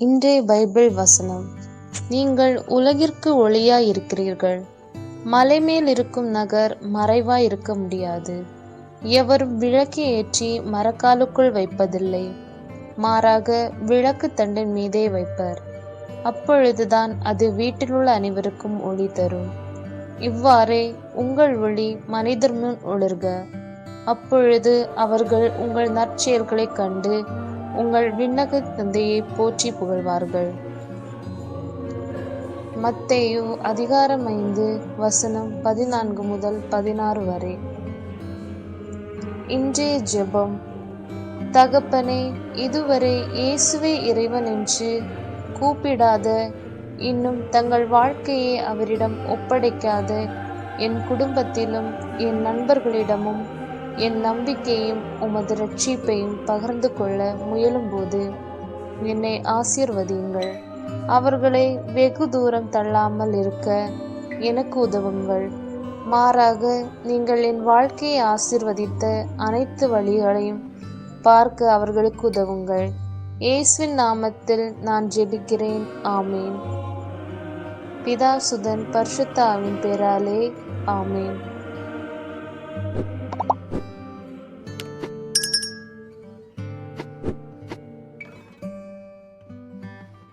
இன்றைய பைபிள் வசனம். நீங்கள் உலகிற்கு ஒளியாய் இருக்கிறீர்கள் மலைமேல் இருக்கும் நகர் மறைவாய் இருக்க முடியாது. எவரும் விளக்கு ஏற்றி மரக்காலுக்குள் வைப்பதில்லை. மாறாக விளக்கு தண்டின் மீதே வைப்பர். அப்பொழுதுதான் அது வீட்டிலுள்ள அனைவருக்கும் ஒளி தரும். இவ்வாறே உங்கள் ஒளி மனிதர் முன் ஒளிர்க. அப்பொழுது அவர்கள் உங்கள் நற்செயல்களைக் கண்டு உங்கள் விண்ணக தந்தையை போற்றி புகழ்வார்கள். மத்தேயு அதிகாரம் ஐந்து வசனம் பதினான்கு முதல் பதினாறு வரை. இன்றைய ஜெபம். தகப்பனே இதுவரை இயேசுவே இறைவன் என்று கூப்பிடாத இன்னும் தங்கள் வாழ்க்கையை அவரிடம் ஒப்படைக்காத என் குடும்பத்திலும் என் நண்பர்களிடமும் என் நம்பிக்கையும் உமது ரட்சிப்பையும் பகிர்ந்து கொள்ள முயலும்போது என்னை ஆசீர்வதியுங்கள். அவர்களை வெகு தூரம் தள்ளாமல் இருக்க எனக்கு உதவுங்கள். மாறாக நீங்கள் என் வாழ்க்கையை ஆசீர்வதித்த அனைத்து வழிகளையும் பார்க்க அவர்களுக்கு உதவுங்கள். இயேசுவின் நாமத்தில் நான் ஜெபிக்கிறேன். ஆமேன். பிதா சுதன் பரிசுத்தாவின் பேராலே ஆமேன்.